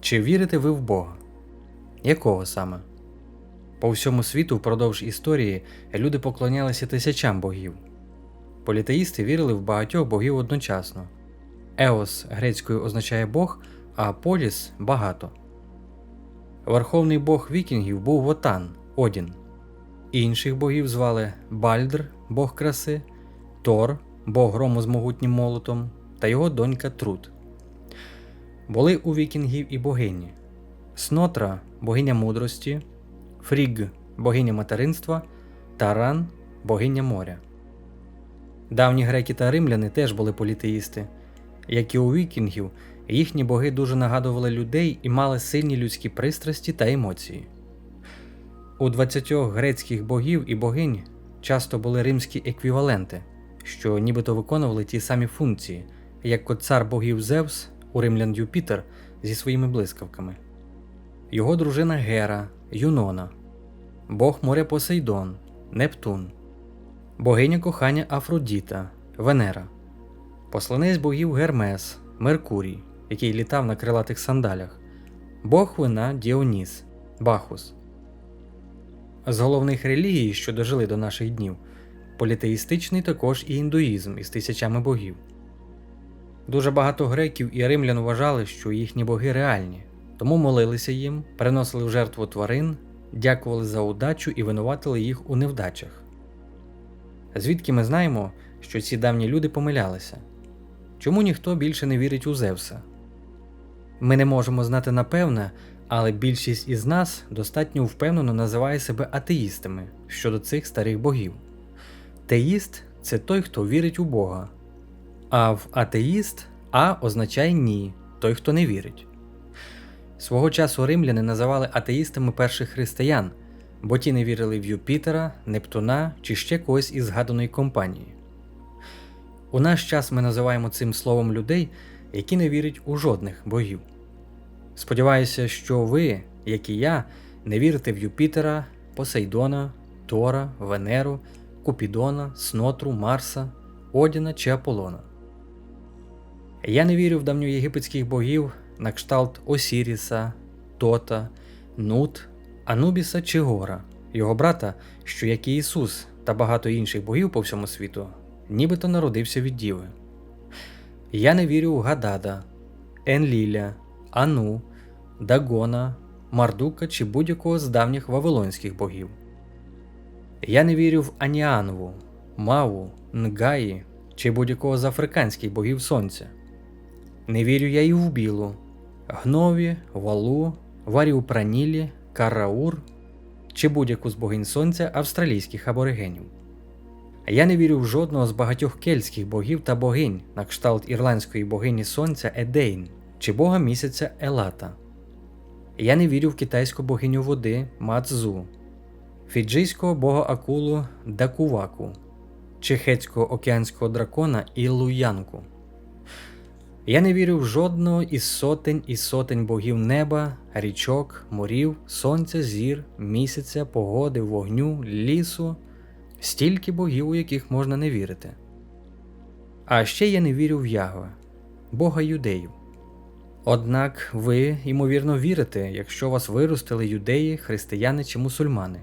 Чи вірите ви в Бога? Якого саме? По всьому світу впродовж історії люди поклонялися тисячам богів. Політеїсти вірили в багатьох богів одночасно. Еос грецькою означає Бог, а поліс багато. Верховний бог вікінгів був Вотан Одін. Інших богів звали Бальдр, бог краси, Тор, бог грому з могутнім молотом, та його донька Трут. Були у вікінгів і богині Снотра богиня мудрості, Фріг богиня материнства та Ран богиня моря. Давні греки та римляни теж були політеїсти. Як і у вікінгів, їхні боги дуже нагадували людей і мали сильні людські пристрасті та емоції. У 20 грецьких богів і богинь часто були римські еквіваленти, що нібито виконували ті самі функції, як от цар богів Зевс у римлян Юпітер зі своїми блискавками, його дружина Гера, Юнона, бог моря Посейдон, Нептун, богиня кохання Афродіта, Венера, посланець богів Гермес, Меркурій, який літав на крилатих сандалях, бог вина Діоніс, Бахус. З головних релігій, що дожили до наших днів, політеїстичний також і індуїзм із тисячами богів. Дуже багато греків і римлян вважали, що їхні боги реальні, тому молилися їм, приносили в жертву тварин, дякували за удачу і винуватили їх у невдачах. Звідки ми знаємо, що ці давні люди помилялися? Чому ніхто більше не вірить у Зевса? Ми не можемо знати напевне, але більшість із нас достатньо впевнено називає себе атеїстами щодо цих старих богів. Теїст це той, хто вірить у Бога, а в атеїст А означає ні, той, хто не вірить. Свого часу римляни називали атеїстами перших християн, бо ті не вірили в Юпітера, Нептуна чи ще когось із згаданої компанії. У наш час ми називаємо цим словом людей, які не вірять у жодних богів. Сподіваюся, що ви, як і я, не вірите в Юпітера, Посейдона, Тора, Венеру, Купідона, Снотру, Марса, Одіна чи Аполлона. Я не вірю в давньоєгипетських богів на кшталт Осіріса, Тота, Нут, Анубіса чи Гора, його брата, що як і Ісус та багато інших богів по всьому світу, нібито народився від Діви. Я не вірю в Гадада, Енліля, Ану, Дагона, Мардука чи будь-якого з давніх вавилонських богів. Я не вірю в Аніанву, Маву, Нгаї чи будь-якого з африканських богів сонця. Не вірю я і в білу, Гнові, Валу, Варіупранілі, Караур чи будь-яку з богинь сонця австралійських аборигенів. Я не вірю в жодного з багатьох кельтських богів та богинь на кшталт ірландської богині сонця Едейн чи бога місяця Елата. Я не вірю в китайську богиню води Мацзу, фіджийського бога акулу Дакуваку, чехетського океанського дракона Ілуянку. Я не вірю в жодного із сотень і сотень богів неба, річок, морів, сонця, зір, місяця, погоди, вогню, лісу, стільки богів, у яких можна не вірити. А ще я не вірю в Ягве, Бога юдеїв. Однак ви, ймовірно, вірите, якщо вас виростили юдеї, християни чи мусульмани.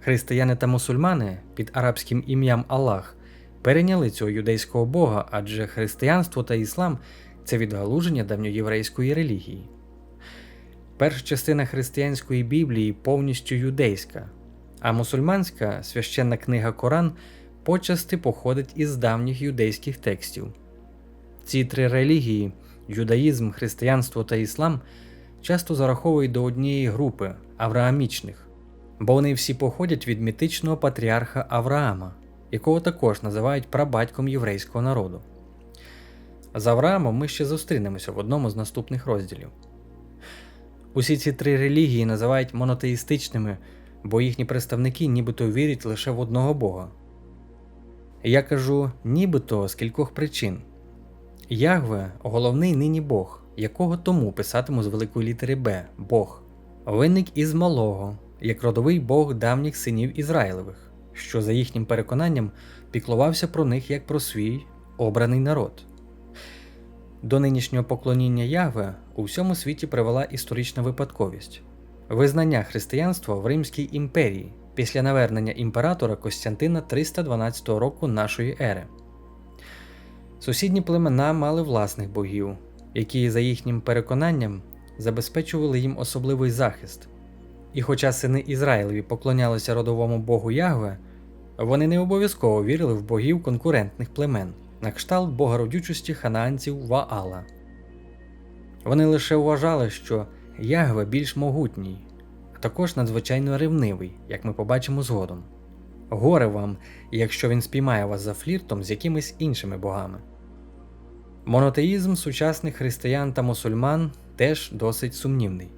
Християни та мусульмани під арабським ім'ям Аллах перейняли цього юдейського бога, адже християнство та іслам це відгалуження давньоєврейської релігії. Перша частина християнської Біблії повністю юдейська, а мусульманська священна книга Коран почасти походить із давніх юдейських текстів. Ці три релігії юдаїзм, християнство та іслам часто зараховують до однієї групи авраамічних, бо вони всі походять від мітичного патріарха Авраама, якого також називають прабатьком єврейського народу. З Авраамом ми ще зустрінемося в одному з наступних розділів. Усі ці три релігії називають монотеїстичними, бо їхні представники нібито вірять лише в одного Бога. Я кажу нібито з кількох причин. Ягве головний нині Бог, якого тому писатиму з великої літери Б Бог, виник із малого, як родовий Бог давніх синів Ізраїлевих, що за їхнім переконанням піклувався про них як про свій обраний народ. До нинішнього поклоніння Ягве у всьому світі привела історична випадковість визнання християнства в Римській імперії після навернення імператора Костянтина 312 року нашої ери. Сусідні племена мали власних богів, які, за їхнім переконанням, забезпечували їм особливий захист. І хоча сини Ізраїлеві поклонялися родовому богу Ягве, вони не обов'язково вірили в богів конкурентних племен, на кшталт бога родючості ханаанців Ваала. Вони лише вважали, що Ягве більш могутній, а також надзвичайно ревнивий, як ми побачимо згодом. Горе вам, якщо він спіймає вас за фліртом з якимись іншими богами. Монотеїзм сучасних християн та мусульман теж досить сумнівний.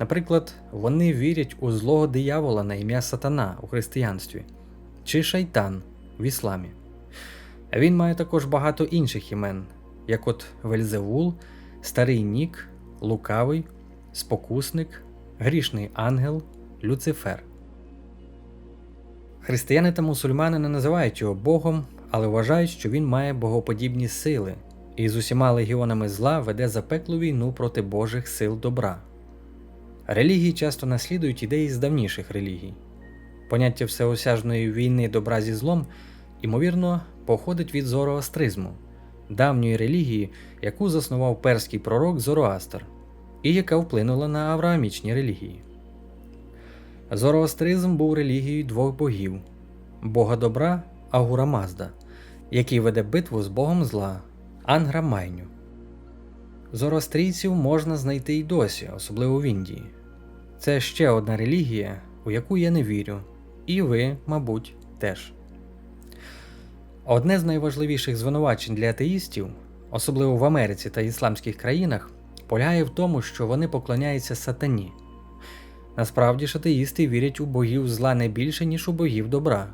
Наприклад, вони вірять у злого диявола на ім'я Сатана у християнстві чи шайтан в ісламі. Він має також багато інших імен, як от Вельзевул, Старий Нік, Лукавий, Спокусник, Грішний Ангел, Люцифер. Християни та мусульмани не називають його Богом, але вважають, що він має богоподібні сили і з усіма легіонами зла веде запеклу війну проти Божих сил добра. Релігії часто наслідують ідеї з давніших релігій. Поняття всеосяжної війни добра зі злом, ймовірно, походить від зороастризму, давньої релігії, яку заснував перський пророк Зороастр, і яка вплинула на авраамічні релігії. Зороастризм був релігією двох богів бога добра Агура Мазда, який веде битву з богом зла Ангра Майню. Зороастрійців можна знайти й досі, особливо в Індії. Це ще одна релігія, у яку я не вірю, і ви, мабуть, теж. Одне з найважливіших звинувачень для атеїстів, особливо в Америці та ісламських країнах, полягає в тому, що вони поклоняються сатані. Насправді ж атеїсти вірять у богів зла не більше, ніж у богів добра.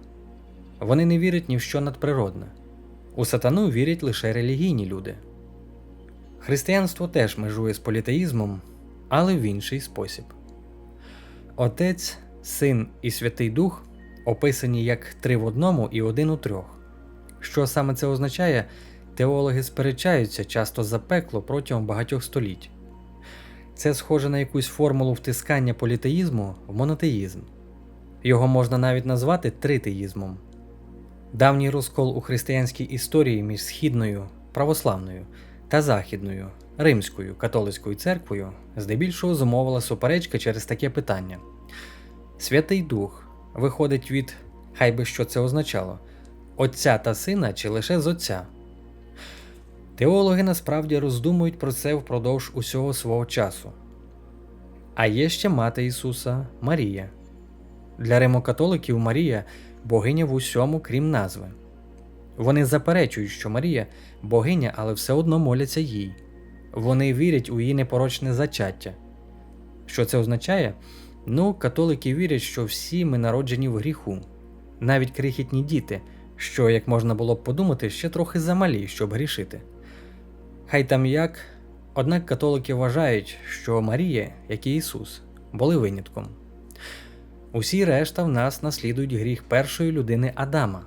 Вони не вірять ні в що надприродне. У сатану вірять лише релігійні люди. Християнство теж межує з політеїзмом, але в інший спосіб. Отець, Син і Святий Дух описані як три в одному і один у трьох. Що саме це означає, теологи сперечаються часто запекло протягом багатьох століть. Це схоже на якусь формулу втискання політеїзму в монотеїзм. Його можна навіть назвати тритеїзмом. Давній розкол у християнській історії між східною православною та західною римською католицькою церквою здебільшого зумовила суперечка через таке питання. Святий Дух виходить від, хай би що це означало, Отця та Сина чи лише з Отця. Теологи насправді роздумують про це впродовж усього свого часу. А є ще мати Ісуса Марія. Для римокатоликів Марія богиня в усьому, крім назви. Вони заперечують, що Марія богиня, але все одно моляться їй. Вони вірять у її непорочне зачаття. Що це означає? Ну, католики вірять, що всі ми народжені в гріху, навіть крихітні діти, що, як можна було б подумати, ще трохи замалі, щоб грішити. Хай там як, однак католики вважають, що Марія, як і Ісус, були винятком. Усі решта в нас наслідують гріх першої людини Адама.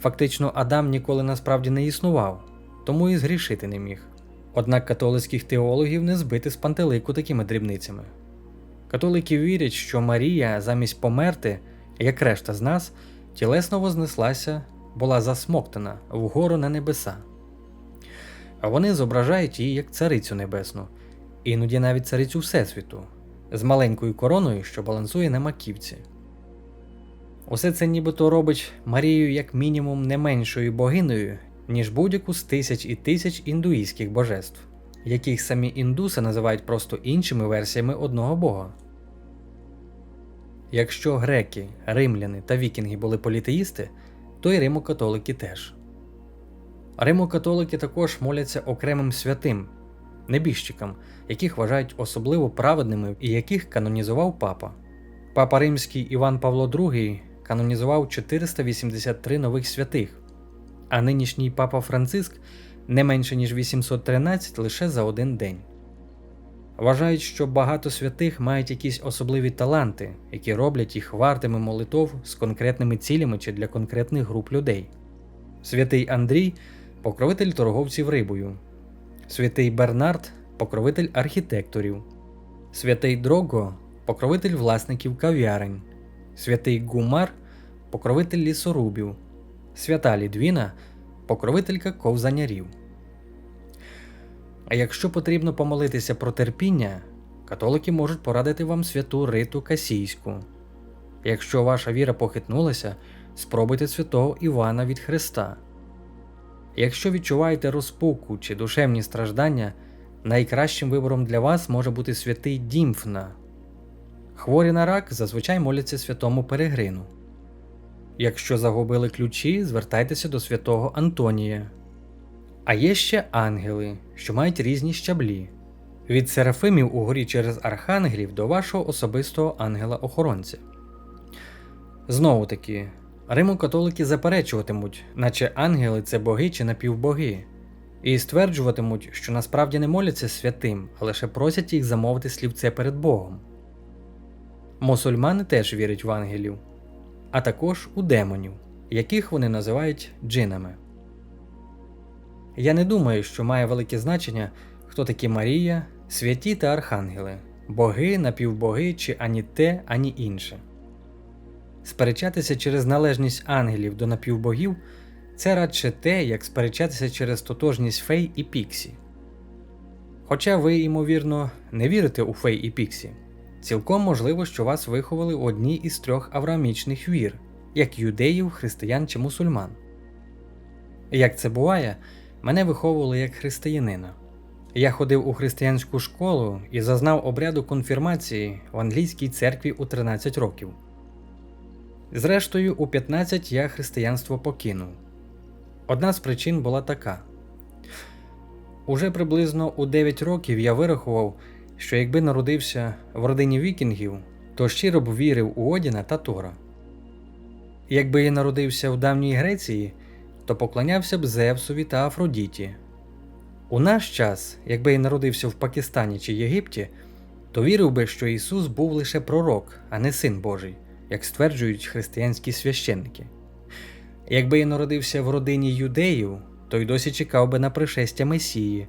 Фактично, Адам ніколи насправді не існував, тому і згрішити не міг. Однак католицьких теологів не збити з пантелику такими дрібницями. Католики вірять, що Марія замість померти, як решта з нас, тілесно вознеслася, була засмоктана вгору на небеса. А вони зображають її як царицю небесну, іноді навіть царицю Всесвіту, з маленькою короною, що балансує на маківці. Усе це нібито робить Марію як мінімум не меншою богиною, ніж будь-яку з тисяч і тисяч індуїзьких божеств, яких самі індуси називають просто іншими версіями одного бога. Якщо греки, римляни та вікінги були політеїсти, то й римокатолики теж. Римокатолики також моляться окремим святим, небіжчикам, яких вважають особливо праведними і яких канонізував папа. Папа Римський Іван Павло II канонізував 483 нових святих, а нинішній папа Франциск не менше ніж 813 лише за один день. Вважають, що багато святих мають якісь особливі таланти, які роблять їх вартими молитов з конкретними цілями чи для конкретних груп людей. Святий Андрій покровитель торговців рибою, святий Бернард покровитель архітекторів, святий Дрого покровитель власників кав'ярень, святий Гумар покровитель лісорубів, свята Лідвіна покровителька ковзанярів. А якщо потрібно помолитися про терпіння, католики можуть порадити вам святу Риту Касійську. Якщо ваша віра похитнулася, спробуйте святого Івана від Христа. Якщо відчуваєте розпуку чи душевні страждання, найкращим вибором для вас може бути святий Дімфна. Хворі на рак зазвичай моляться святому Перегрину. Якщо загубили ключі, звертайтеся до святого Антонія. А є ще ангели, що мають різні щаблі від серафимів у горі через архангелів до вашого особистого ангела-охоронця. Знову таки, Римо-католики заперечуватимуть, наче ангели це боги чи напівбоги, і стверджуватимуть, що насправді не моляться святим, а лише просять їх замовити слівце перед Богом. Мусульмани теж вірять в ангелів, а також у демонів, яких вони називають джинами. Я не думаю, що має велике значення, хто такі Марія, святі та архангели, боги, напівбоги чи ані те, ані інше. Сперечатися через належність ангелів до напівбогів це радше те, як сперечатися через тотожність фей і піксі. Хоча ви, ймовірно, не вірите у фей і піксі, цілком можливо, що вас виховали у одній із трьох авраамічних вір, як юдеїв, християн чи мусульман. Як це буває, мене виховували як християнина. Я ходив у християнську школу і зазнав обряду конфірмації в англійській церкві у 13 років. Зрештою, у 15 я християнство покинув. Одна з причин була така: уже приблизно у 9 років я вирахував, що якби народився в родині вікінгів, то щиро б вірив у Одіна та Тора. Якби я народився в давній Греції, то поклонявся б Зевсові та Афродіті. У наш час, якби я народився в Пакистані чи Єгипті, то вірив би, що Ісус був лише пророк, а не син Божий, як стверджують християнські священники. Якби я народився в родині юдеїв, то й досі чекав би на пришестя Месії,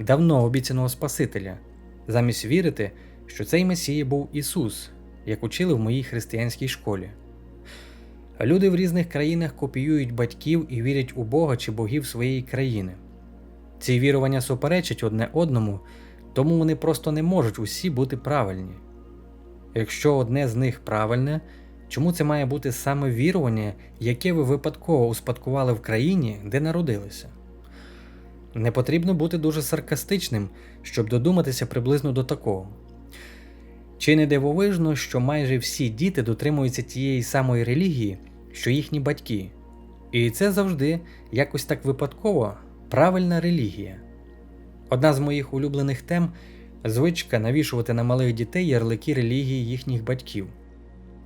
давно обіцяного Спасителя, замість вірити, що цей Месія був Ісус, як учили в моїй християнській школі. Люди в різних країнах копіюють батьків і вірять у Бога чи богів своєї країни. Ці вірування суперечать одне одному, тому вони просто не можуть усі бути правильні. Якщо одне з них правильне, чому це має бути саме вірування, яке ви випадково успадкували в країні, де народилися? Не потрібно бути дуже саркастичним, щоб додуматися приблизно до такого. Чи не дивовижно, що майже всі діти дотримуються тієї самої релігії, що їхні батьки, і це завжди якось так випадково правильна релігія. Одна з моїх улюблених тем звичка навішувати на малих дітей ярлики релігії їхніх батьків: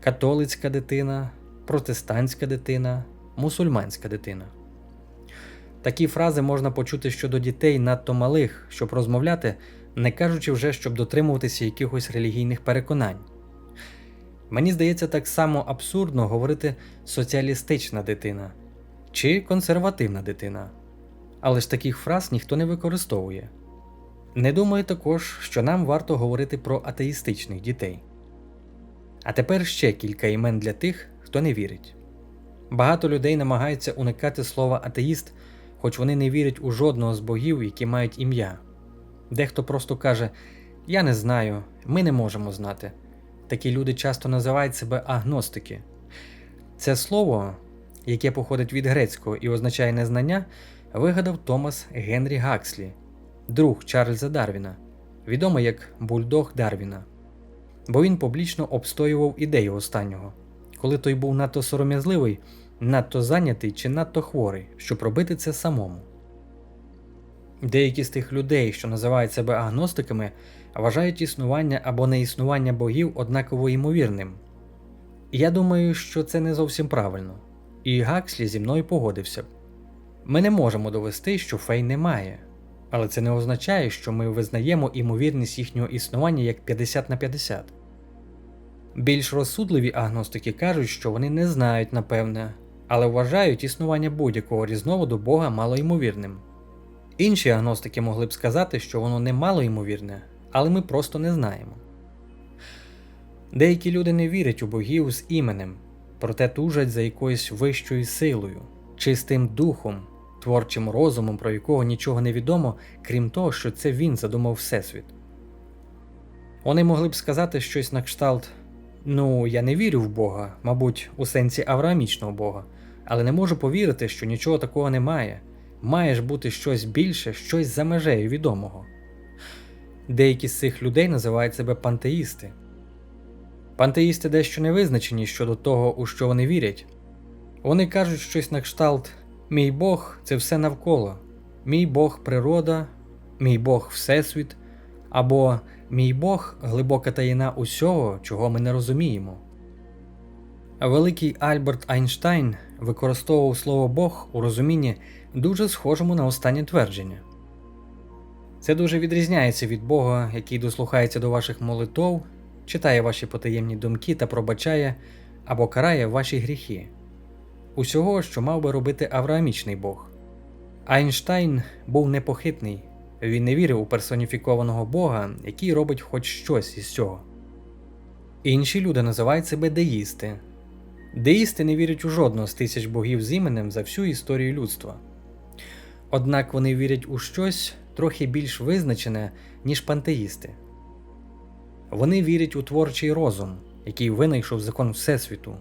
католицька дитина, протестантська дитина, мусульманська дитина. Такі фрази можна почути щодо дітей надто малих, щоб розмовляти, не кажучи вже, щоб дотримуватися якихось релігійних переконань. Мені здається, так само абсурдно говорити соціалістична дитина чи консервативна дитина. Але ж таких фраз ніхто не використовує. Не думаю також, що нам варто говорити про атеїстичних дітей. А тепер ще кілька імен для тих, хто не вірить. Багато людей намагаються уникати слова атеїст, хоч вони не вірять у жодного з богів, які мають ім'я. Дехто просто каже: Я не знаю, ми не можемо знати. Такі люди часто називають себе агностики. Це слово, яке походить від грецького і означає незнання, вигадав Томас Генрі Гакслі, друг Чарльза Дарвіна, відомий як Бульдог Дарвіна, бо він публічно обстоював ідею останнього, коли той був надто сором'язливий, надто зайнятий чи надто хворий, щоб робити це самому. Деякі з тих людей, що називають себе агностиками, вважають існування або неіснування богів однаково ймовірним. Я думаю, що це не зовсім правильно, і Гакслі зі мною погодився. Ми не можемо довести, що фей немає, але це не означає, що ми визнаємо імовірність їхнього існування як 50 на 50. Більш розсудливі агностики кажуть, що вони не знають напевне, але вважають існування будь-якого різновиду Бога малоймовірним. Інші агностики могли б сказати, що воно не мало ймовірне, але ми просто не знаємо. Деякі люди не вірять у богів з іменем, проте тужать за якоюсь вищою силою, чистим духом, творчим розумом, про якого нічого не відомо, крім того, що це він задумав Всесвіт. Вони могли б сказати щось на кшталт: Ну, я не вірю в Бога, мабуть, у сенсі авраамічного Бога, але не можу повірити, що нічого такого немає. Має ж бути щось більше, щось за межею відомого. Деякі з цих людей називають себе пантеїсти. Пантеїсти дещо не визначені щодо того, у що вони вірять. Вони кажуть щось на кшталт: Мій Бог це все навколо, мій Бог природа, мій Бог Всесвіт, або Мій Бог глибока таїна усього, чого ми не розуміємо. Великий Альберт Айнштайн використовував слово Бог у розумінні дуже схожому на останнє твердження. Це дуже відрізняється від Бога, який дослухається до ваших молитов, читає ваші потаємні думки та пробачає або карає ваші гріхи, усього, що мав би робити авраамічний Бог. Айнштайн був непохитний, він не вірив у персоніфікованого Бога, який робить хоч щось із цього. Інші люди називають себе деїсти. Деїсти не вірять у жодного з тисяч богів з іменем за всю історію людства. Однак вони вірять у щось трохи більш визначене, ніж пантеїсти. Вони вірять у творчий розум, який винайшов закон Всесвіту,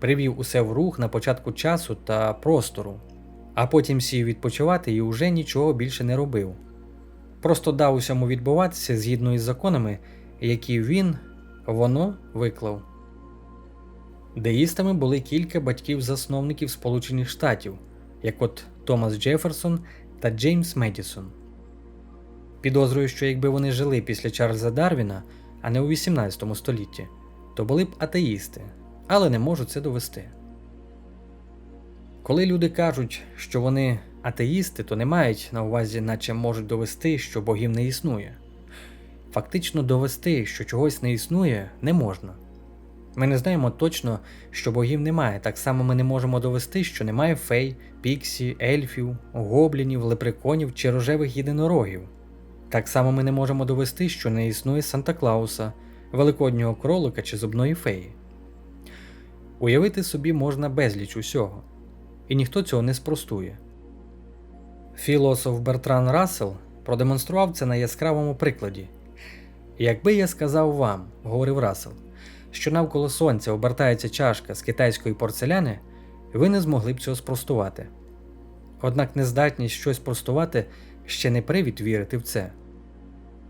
привів усе в рух на початку часу та простору, а потім сів відпочивати і уже нічого більше не робив. Просто дав усьому відбуватися згідно із законами, які він, воно виклав. Деїстами були кілька батьків-засновників Сполучених Штатів, як от Томас Джеферсон та Джеймс Медісон. Підозрюю, що якби вони жили після Чарльза Дарвіна, а не у 18 столітті, то були б атеїсти, але не можуть це довести. Коли люди кажуть, що вони атеїсти, то не мають на увазі, наче можуть довести, що богів не існує. Фактично довести, що чогось не існує, не можна. Ми не знаємо точно, що богів немає, так само ми не можемо довести, що немає фей, піксі, ельфів, гоблінів, лепреконів чи рожевих єдинорогів. Так само ми не можемо довести, що не існує Санта Клауса, великоднього кролика чи зубної феї. Уявити собі можна безліч усього, і ніхто цього не спростує. Філософ Бертран Рассел продемонстрував це на яскравому прикладі. Якби я сказав вам, говорив Рассел, що навколо сонця обертається чашка з китайської порцеляни, ви не змогли б цього спростувати. Однак нездатність щось простувати ще не привід вірити в це.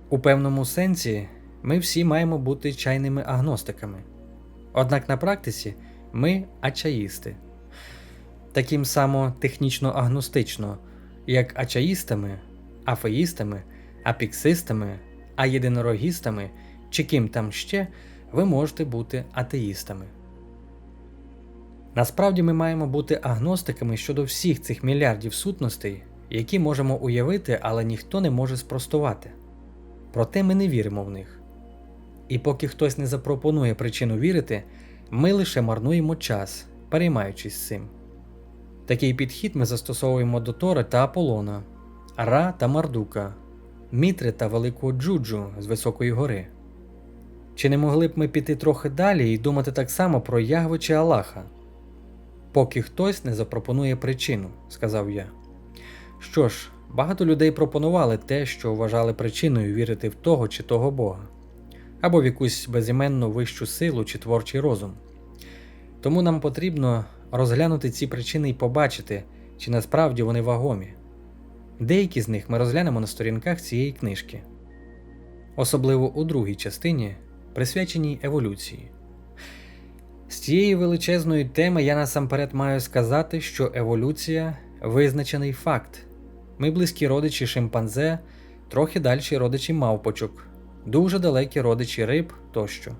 У певному сенсі ми всі маємо бути чайними агностиками. Однак на практиці ми ачаїсти. Таким само технічно агностично, як ачаїстами, афеїстами, апіксистами, аєдинорогістами чи ким там ще, ви можете бути атеїстами. Насправді ми маємо бути агностиками щодо всіх цих мільярдів сутностей, які можемо уявити, але ніхто не може спростувати. Проте ми не віримо в них. І поки хтось не запропонує причину вірити, ми лише марнуємо час, переймаючись цим. Такий підхід ми застосовуємо до Тори та Аполлона, Ра та Мардука, Мітри та Великого Джуджу з Високої гори. Чи не могли б ми піти трохи далі і думати так само про Ягве чи Аллаха? Поки хтось не запропонує причину, сказав я. Що ж, багато людей пропонували те, що вважали причиною вірити в того чи того Бога, або в якусь безіменну вищу силу чи творчий розум. Тому нам потрібно розглянути ці причини і побачити, чи насправді вони вагомі. Деякі з них ми розглянемо на сторінках цієї книжки, особливо у другій частині, присвяченій еволюції. З цієї величезної теми я насамперед маю сказати, що еволюція визначений факт. Ми близькі родичі шимпанзе, трохи дальші родичі мавпочок, дуже далекі родичі риб тощо.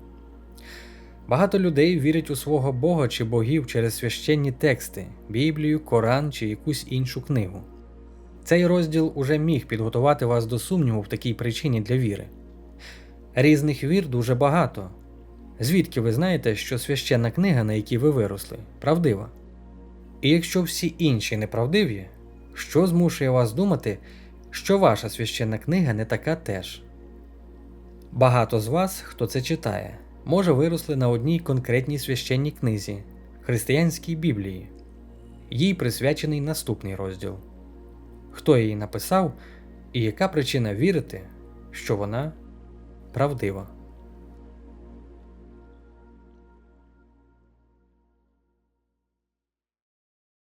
Багато людей вірять у свого Бога чи богів через священні тексти, Біблію, Коран чи якусь іншу книгу. Цей розділ уже міг підготувати вас до сумніву в такій причині для віри. Різних вір дуже багато. Звідки ви знаєте, що священна книга, на якій ви виросли, правдива? І якщо всі інші неправдиві, що змушує вас думати, що ваша священна книга не така теж. Багато з вас, хто це читає, може виросли на одній конкретній священній книзі християнській Біблії. Їй присвячений наступний розділ. Хто її написав і яка причина вірити, що вона правдива.